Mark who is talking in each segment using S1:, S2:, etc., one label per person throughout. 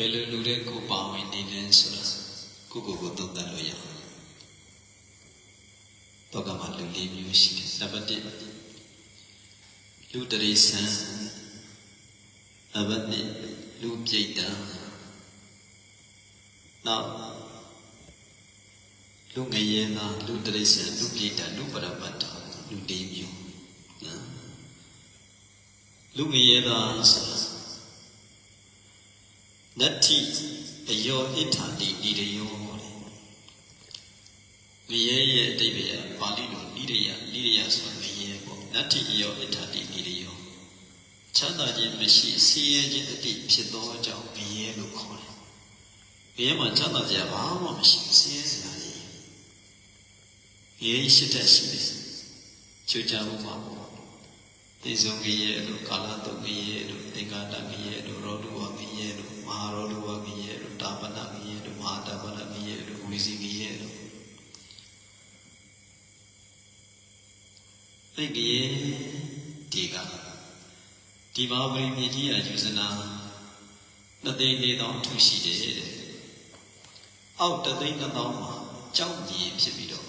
S1: ဘယ်လိုလူတွေကိုပါဝင်နေလဲဆိုတာကိုကိုကိုသုံးသပ်လို့ရအောင်တော့ကမှလူလေးမျိုးရှိတယ်နံပါတ်1လူတရိษံနံပါတ်2လူပြိတ္တနောက်လူငရဲသာလူတရိษံလူပြိတ္တလူပရမတ္တလူလေးမျိုးနော်လူငရဲသာဆိုတာ နတ္ထိအယောဣထာတိဣရယောတဲ့ငရဲရဲ့အတိပ္ပယ်ကပါဠိလိုဣရိယဣရိယဆိုတာငရဲပေါ့နတ္ထိအယောဣထာတိဣရယောချမ်းသာခြင်းမရှိဆင်းရဲခြင်းအတိဖြစ်သောကြောင့်ငရဲလို့ခေါ်တယ်ငရဲမှာချမ်းသာကြဘာမှမရှိဆင်းရဲစရာကြီးငရဲရှိတတ်ရှိတယ်ချူကြမှုမှာပေါ့သေဆုံးငရဲလို့ကာလတုတ်ငရဲလို့သင်္ကာတငရဲလို့ရောဒုဝငရဲလို့မဟာရောဒုဝငရဲလို့တာပနငရဲလို့မဟာတာပနငရဲလို့ဝိဇိငရဲလို့ အဲ့ဒီဒီကဒီမဟာပရိမြေကြီးအယူဇနာနှစ်သိန်းလေးတောင်အထူးရှိတယ်တဲ့အောက်တသိန်းနှစ်တောင်မှာကြောက်ကြီးဖြစ်ပြီးတော့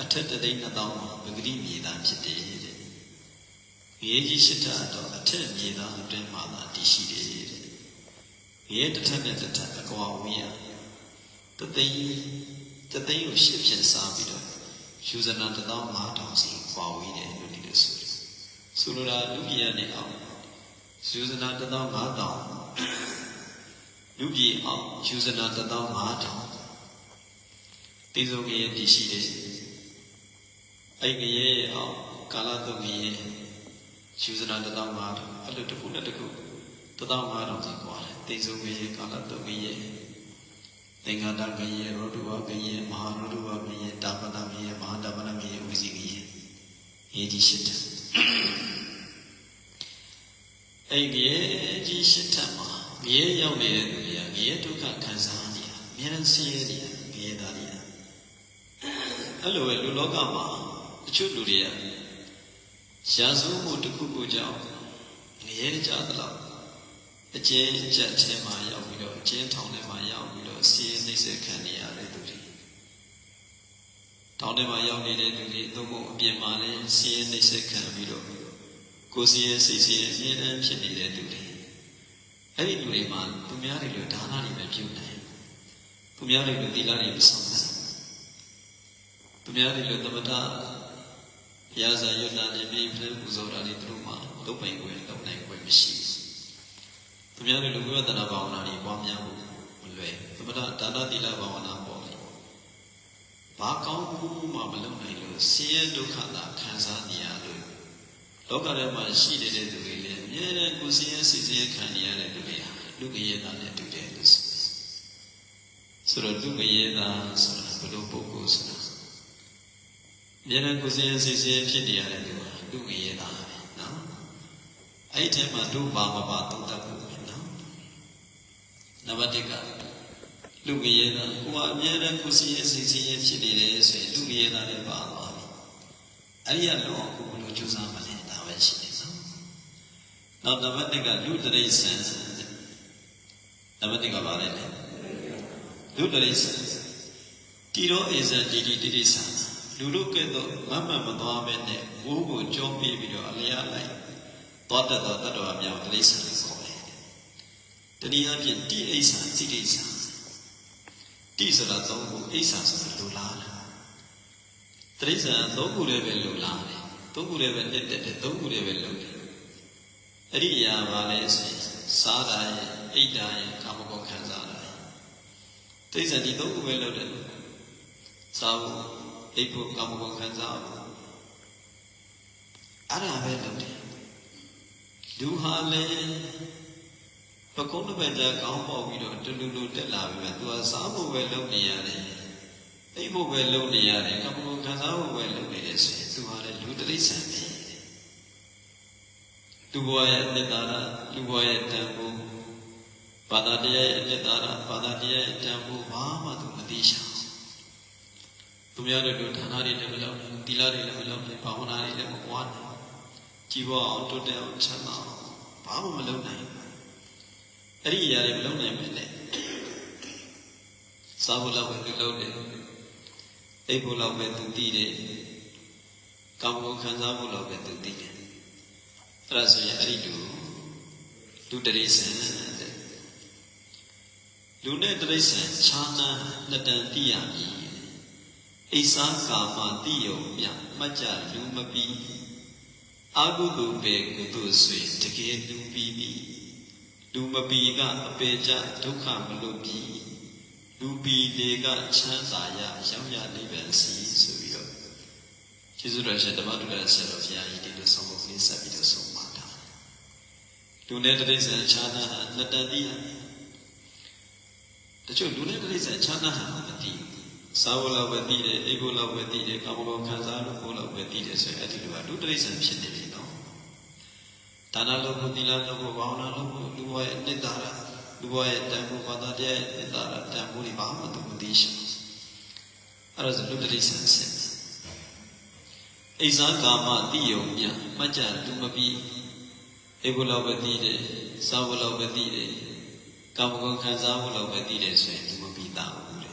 S1: အထက်တသိန်းနှစ်တောင်မှာပဂတိမြေသားဖြစ်တယ်တဲ့ရေကြီးရှိတာတော့အထက်မြေသားအတွင်းမှာသာတည်ရှိတယ်တဲ့ရေတစ်ထက်နဲ့တစ်ထက်အကွာဝေးရတသိန်းတသိန်းကိုရှစ်ဖြစ်စားပြီးတော့ ယူဇနာ15000စီကွာဝေးတယ်လို့ဒီလိုဆိုတယ်ဆိုလိုတာလူကြီးရနေအောင်ယူဇနာ15000လူကြီးအောင်ယူဇနာ15000တေဇုံကြီးတည်ရှိတယ်အဲ့ဒီရဲ့အောင်ကာလတုံကြီးရဲ့ယူဇနာ15000အဲ့လိုတစ်ခုနဲ့တစ်ခု15000စီကွာတယ်သိဆုံးကြီးရဲ့ကာလတုတ်ကြီးရဲ့ သင်္ကတကြီးရဲ့ရောဒုဝကြီးရဲ့မဟာရောဒုဝကြီးရဲ့တာပနာကြီးရဲ့မဟာတာပနာကြီးရဲ့ဥပ္ပစီကြီးရဲ့ရေးကြီးရှိတယ်အဲ့ဒီရေးကြီးရှိတယ်မှာမြေရောက်နေတဲ့လူတွေကမြေဒုက္ခခံစားနေတာအများကြီးဆင်းရဲနေတာမြေသားတွေအဲ့လိုပဲလူလောကမှာတချို့လူတွေကရာဇဝမှုတစ်ခုခုကြောင့်ငရဲကြသလောက် အကျဉ်းချက်ထဲမှာရောက်ပြီးတော့အကျဉ်းထောင်ထဲမှာရောက်ပြီးတော့စီးနှိမ့်ဆက်ခံနေရတဲ့သူတွေထောင်ထဲမှာရောက်နေတဲ့သူတွေသို့မဟုတ်အပြင်မှာလည်းစီးနှိမ့်ဆက်ခံပြီးတော့ကိုယ်စီးရဲ့စိတ်စီးရဲ့အမြဲတမ်းဖြစ်နေတဲ့သူတွေအဲ့ဒီလူတွေမှာသူများတွေလိုဒါနတွေပဲပြုနိုင်သူများတွေလိုသီလတွေမဆောင်နိုင်သူများတွေလိုသမထဘုရားစာရွတ်တာနဲ့ပြည်ပြပူဇော်တာတွေသူတို့မှလုပ်ပိုင်ခွင့်လုပ်နိုင်ခွင့်မရှိဘူး။ သူများတွေလူဝိပဿနာဘာဝနာတွေပွားများဖို့မလွယ်။သမထဒါနသီလဘာဝနာပေါ့လေ။ဘာကောင်းမှုမှမလုပ်နိုင်လို့ဆင်းရဲဒုက္ခသာခံစားနေရလို့လောကထဲမှာရှိနေတဲ့သူတွေလည်းအမြဲတမ်းကိုယ်ဆင်းရဲစိတ်ဆင်းရဲခံနေရတဲ့လူတွေဟာလူကရေသားနဲ့တူတယ်လို့ဆိုတယ်။ဆိုတော့လူကရေသားဆိုတာဘယ်လိုပုဂ္ဂိုလ်ဆိုတာအများနဲ့ကိုယ်စင်းစိတ်စင်းဖြစ်နေရတဲ့လူဟာလူငရေသားပဲနော်အဲ့ဒီထဲမှာလူဘာမပါသုံးတတ်ဖို့ပဲ နော်နံပါတ်1ကလူငရေသားကိုယ်ကအများနဲ့ကိုယ်စင်းစိတ်စင်းဖြစ်နေတယ်ဆိုရင်လူငရေသားလည်းပါသွားပြီအဲ့ဒီကလောကိုဘယ်လိုကြိုးစားမလဲဒါပဲရှိတယ်နော်နောက်နံပါတ်2ကလူတရိษံနံပါတ်2ကပါလဲလူတရိษံတီရောဧဇံတီတီတိတိဆံလူတို့ကဲ့သို့မမှတ်မသွားပဲနဲ့ဝိုးကိုကြောပြပြီးတော့အလျားလိုက်သောတတ်သောတတ္တဝါများကိုတိစ္ဆာလို့ခေါ် တယ်။တနည်းအားဖြင့်တိအိစ္ဆာတိတိစ္ဆာတိဆိုတာသုံးခုအိစ္ဆာဆိုတာလူလားလား။တိစ္ဆာသုံးခုလည်းပဲလူလားတယ်။သုံးခုလည်းပဲတက်တက်တယ်သုံးခုလည်းပဲလူတယ်။အဲ့ဒီအရာပါလဲဆိုရင်စားတာရဲ့အိတ်တာရဲ့ကာမဂုဏ်ခံစားတာရဲ့တိစ္ဆာဒီသုံးခုပဲလုပ်တယ်။စားဖို့အိပ်ဖို့ကာမဂုဏ်ခံစားဖို့အဲ့ဒါပဲလုပ်တယ်လူဟာလည်း ပကုံးတစ်ပတ်ကြာကောင်းပေါက်ပြီးတော့တူတူတူတက်လာပြီပဲသူကစားဖို့ပဲလုပ်နေရတယ်အိပ်ဖို့ပဲလုပ်နေရတယ်ကာမဂုဏ်ခံစားဖို့ပဲလုပ်နေတယ်ဆိုရင်သူဟာလည်းလူတိရစ္ဆာန်ပဲလူဘဝရဲ့အနှစ်သာရလူဘဝရဲ့တန်ဖိုးဘာသာတရားရဲ့အနှစ်သာရဘာသာတရားရဲ့တန်ဖိုးဘာမှသူမသိရှာဘူးသူများတို့တို့ဌာနတွေလည်းမလုပ်နိုင်သီလတွေလည်းမလုပ်နိုင်ဘာဝနာတွေလည်းမပွားနိုင်ကြည်ပေါ်အောင်တိုးတက်အောင်ချမ်းသာအောင်ဘာမှမလုပ်နိုင်ဘူး အဲ့ဒီအရာတွေမလုပ်နိုင်မနဲ့စားဖို့လောက်ပဲသူလုပ်တယ်အိပ်ဖို့လောက်ပဲသူတည်တယ်ကောင်းကောင်းခံစားဖို့လောက်ပဲသူတည်တယ်အဲ့ဒါဆိုရင်အဲ့ဒီလူလူတရိษံတဲ့လူနဲ့တရိษံခြားနာနှစ်တန်တည်ရမည်အိစာကာမတိယုံမြမှတ်ကြလူမပြီးအာဟုတုပေကုတုဆွေတကယ်လူပြီးပြီ လူမပီကအပေကြဒုက္ခမလွတ်ပြီလူပီလေကချမ်းသာရရောက်ရနိဗ္ဗာန်စီဆိုပြီးတော့ကျေးဇူးတော်ရှင်ဓမ္မတုလဆရာတော်ဘုရားကြီးဒီလိုဆုံးဖို့လေးဆက်ပြီးတော့ဆုံးပါတာလူနဲ့တိရစ္ဆာန်ချမ်းသာလက်တန်တိရတချို့လူနဲ့တိရစ္ဆာန်ချမ်းသာဟာမသိစားဖို့လောက်ပဲသိတယ်အိပ်ဖို့လောက်ပဲသိတယ်ကောင်းကောင်းခံစားလို့ဖို့လောက်ပဲသိတယ်ဆိုရင်အဲ့ဒီလိုကလူတိရစ္ဆာန်ဖြစ်နေပြီနော် ဒါနလုပ်ဖို့သီလလုပ်ဖို့ဘာဝနာလုပ်ဖို့လူဘဝရဲ့နိတ္တာရလူဘဝရဲ့တန်ဖိုးဘာသာတဲ့နိတ္တာရတန်ဖိုးတွေဘာမှသူမသိရှိအဲ့ဒါဆိုလူတိရစ္ဆာန်ဖြစ်အိဇာကာမတိယုံမြမှတ်ကြလူမပြီးအိဘုလောက်ပဲသိတယ်စားဘုလောက်ပဲသိတယ်ကာမဂုဏ်ခံစားဖို့လောက်ပဲသိတယ်ဆိုရင်လူမပြီးသားဘူးလေ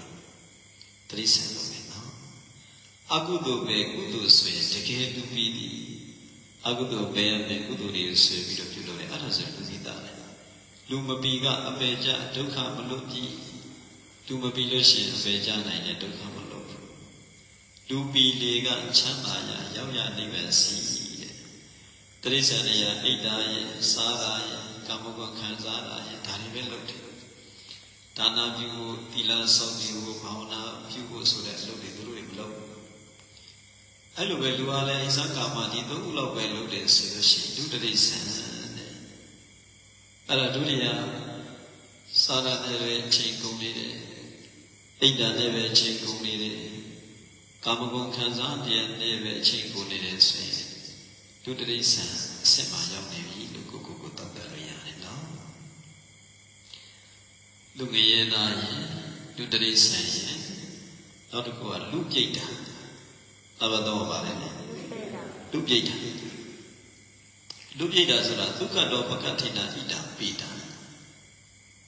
S1: တရိစ္ဆာန်လို့ပဲနော်အကုသိုလ်ပဲကုသိုလ်ဆိုရင်တကယ်လူပြီးသည် အကုသိုလ်ပဲရမယ်ကုသိုလ်တွေဆွေပြီးတော့ပြုလုပ်တယ်အဲ့ဒါဆိုလူစည်းသားတယ်လူမပြီးကအပေကြဒုက္ခမလွတ်ပြီးလူမပြီးလို့ရှိရင်အပေကြနိုင်တဲ့ဒုက္ခမလွတ်ဘူးလူပီလေကချမ်းသာရရောက်ရနိဗ္ဗာန်စီတဲ့တရိစ္ဆာန်တွေရအိတ်တာရဲ့စားတာရဲ့ကာမဂုဏ်ခံစားတာရဲ့ဒါတွေပဲလုပ်တယ်ဒါနာပြုဖို့သီလဆောင်ပြုဖို့ဘာဝနာပြုဖို့ဆိုတဲ့အလုပ်တွေသူတို့တွေမလုပ်ဘူး အဲ့လိုပဲလူအားလည်းအိသကာမဒီသုံးခုလောက်ပဲလုပ်တယ်ဆိုလို့ရှိရင်ဒုတရိစ္ဆာန်တဲ့အဲ့ဒါဒုတိယစာရတဲ့ပဲချိန်ကုန်နေတယ်အိတ်တာနဲ့ပဲချိန်ကုန်နေတယ်ကာမဂုဏ်ခံစားတရားနဲ့ပဲချိန်ကုန်နေတယ်ဆိုရင်ဒုတရိစ္ဆာန်အစစ်မှရောက်နေပြီလို့ကိုကိုကိုတတ်တယ်လို့ရတယ်နော်လူငရေသားရင်ဒုတရိစ္ဆာန်ရင်နောက်တစ်ခုကလူပြိတ္တာ အဘတော်ပါလေလူပြိတ္တာလူပြိတ္တာဆိုတာဒုက္ခတော့ပကတိနာဣတာပိတာ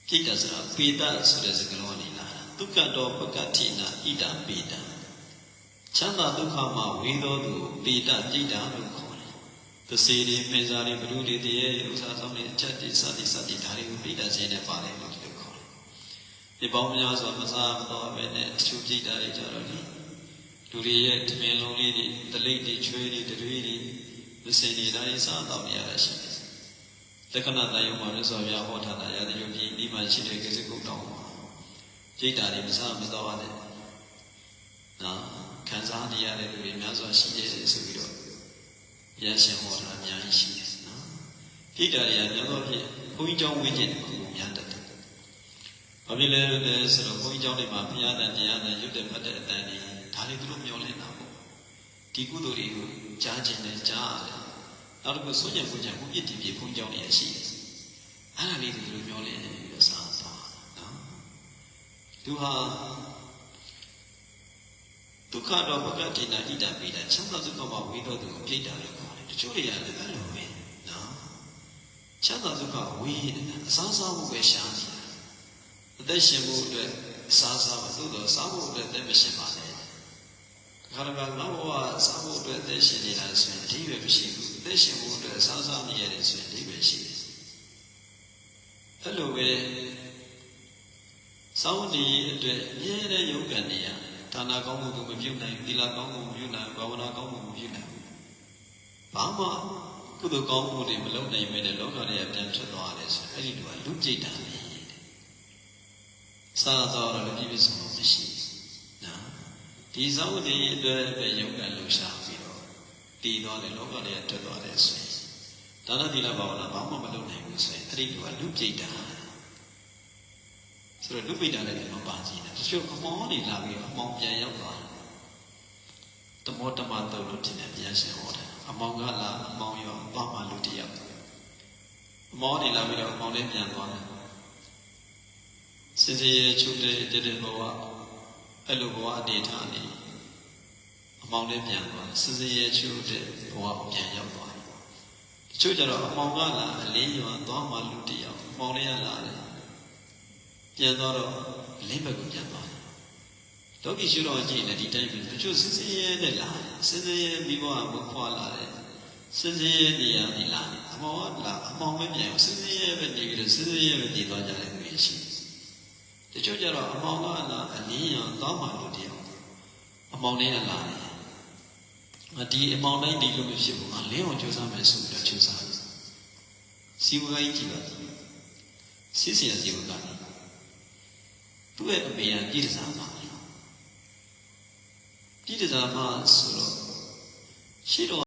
S1: ပြိတ္တာဆိုတာပေတဆိုတဲ့စကားလုံးကနေလာတာဒုက္ခတော့ပကတိနာဣတာပိတာချမ်းသာဒုက္ခမှာဝေသောသူပေတပြိတ္တာလို့ခေါ်တယ်။သစေတွေပင်စာတွေဘုရုတွေတည်းရဲ့ဥစ္စာဆောင်တွေအချက်တွေစသည်စသည်ဒါတွေကိုပြိတ္တာခြင်းနဲ့ပါတယ်လို့ဒီလိုခေါ်တယ်။ဒီပေါင်းများစွာမစားမတော့ပဲနဲ့တချို့ပြိတ္တာတွေကြတော့ လေလူတွေရဲ့တမင်လုံးလေးတွေတလိပ်တွေချွေးတွေတွေတွေသစေတွေဒါတွေစားတော့နေရတာရှိတယ်။လက္ခဏာတယုံမှာလို့ဆိုပြဟောထားတာရာဇယုပြည်ဒီမှာရှိတဲ့ကိစ္စကုတ်တောင်းပါ။ပြိတ္တာတွေမစားမတော့တဲ့နော်ခံစားနေရတဲ့လူတွေများစွာရှိတယ်ဆိုပြီးတော့ရရှင်ဟောတာအများကြီးရှိတယ်နော်ပြိတ္တာတွေကများသောဖြင့်ဘုန်းကြီးကျောင်းဝင်းကျင်တွေကိုများတတ်တယ်ဘာဖြစ်လဲလဲဆိုတော့ဘုန်းကြီးကျောင်းတွေမှာဘုရားတန်တရားတန်ရွတ်တဲ့ဖတ်တဲ့အတန်တွေဒါတွေသူတို့မျောလင့်တာပေါ့ ဒီကုသိုလ်တွေကိုကြားခြင်းနဲ့ကြားရတယ်နောက်တစ်ခုစွန့်ညံပူညံမှုပြစ်တည်ပြဘုန်းကြီးကျောင်းတွေရရှိတယ်အဲ့ဒါလေးတွေသူတို့မျောလင့်ပြီးတော့စားသွားနော်သူဟာဒုက္ခတော့ဘဂတိနာဣဒံပိဒံချမ်းသာဒုက္ခမှာဝေတော့သူကိုပြိတ္တာလို့ခေါ်တယ်တချို့တွေကလည်းအဲ့လိုပဲနော်ချမ်းသာဒုက္ခဝေးနေတာအစားစားဖို့ပဲရှားနေတာအသက်ရှင်ဖို့အတွက်စားစားပါသို့တော့စားဖို့အတွက်သက်မရှင်ပါ နဲ့ခါရကနောက်ဘဝစားဖို့အတွက်သက်ရှင်နေတာဆိုရင်အဓိပ္ပာယ်မရှိဘူးသက်ရှင်ဖို့အတွက်စားစားနေရတယ်ဆိုရင်အဓိပ္ပာယ်ရှိတယ်အဲ့လိုပဲစောင်းဒီအတွက်အမြဲတမ်းယုံကြည်နေရတယ်ဒါနာကောင်းမှုကိုမပြုနိုင်သီလကောင်းမှုမပြုနိုင်ဘာဝနာကောင်းမှုမပြုနိုင်ဘာမှကုသိုလ်ကောင်းမှုတွေမလုပ်နိုင်မဲ့တဲ့လောကရဲ့ပြန်ထွက်သွားတယ်ဆိုအဲ့ဒီလိုကလူပြိတ္တာလေစာတော်တော့လည်းပြည့်ပြည့်စုံစုံမရှိနော် ဒီဇောင်းဒီအတွက်ပဲယုံကလှူရှားပြီးတော့တည်သွားတယ်လောကရဲ့ထွက်သွားတယ်ဆိုရင်ဒါနသီလဘာဝနာဘာမှမလုပ်နိုင်ဘူးဆိုရင်အဲ့ဒီလိုကလူပြိတ္တာဆိုတော့လူပိတ္တာလည်းမပါကြည့်နဲ့တချို့အမောင်းတွေလာပြီးအမောင်းပြန်ရောက်သွားတမောတမတုတ်လို့တင်တယ်ပြန်ရှင်ဟောတယ်အမောင်းကလာအမောင်းရောသွားမှလူတယောက်အမောင်းတွေလာပြီးတော့အမောင်းလေးပြန်သွားတယ်စင်စီရဲ့ချုပ်တဲ့တတဲ့ဘဝ အဲ့လိုဘဝအနေထားနေအမောင်းလေးပြန်သွားစင်စီရဲ့ချုပ်တဲ့ဘဝပြန်ရောက်သွားတချို့ကျတော့အမောင်းကလာအလင်းရောသွားမှလူတယောက်အမောင်းလေးကလာတယ်ပြန်သွားတော့လင်းဘက်ကိုပြန်သွားတယ်လောကီရှုတော်ကြည့်နေဒီတိုင်းပဲတချို့စစ်စစ်ရဲနဲ့လာစစ်စစ်ရဲမိဘကခွာလာတယ်စစ်စစ်ရဲနေရာနေလာတယ်အမောင်ကလာအမောင်ပဲပြန်အောင်စစ်စစ်ရဲပဲနေပြီးတော့စစ်စစ်ရဲပဲနေသွားကြတယ်သူတွေရှိတယ် တချို့ကျတော့အမောင်ကလာအနည်းရောသွားမှလို့တရားအမောင်လေးကလာတယ်အဒီအမောင်တိုင်းဒီလိုမဖြစ်ဘူးအလင်းအောင်ကြိုးစားမယ်ဆိုပြီးတော့ကြိုးစားတယ်စီဝိုင်းကြည့်ပါစစ်စင်စီဝိုင်းကသူ့ရဲ့အမေကပြည်တစားမှာပြည်တစားမှာဆိုတော့ရှိတော့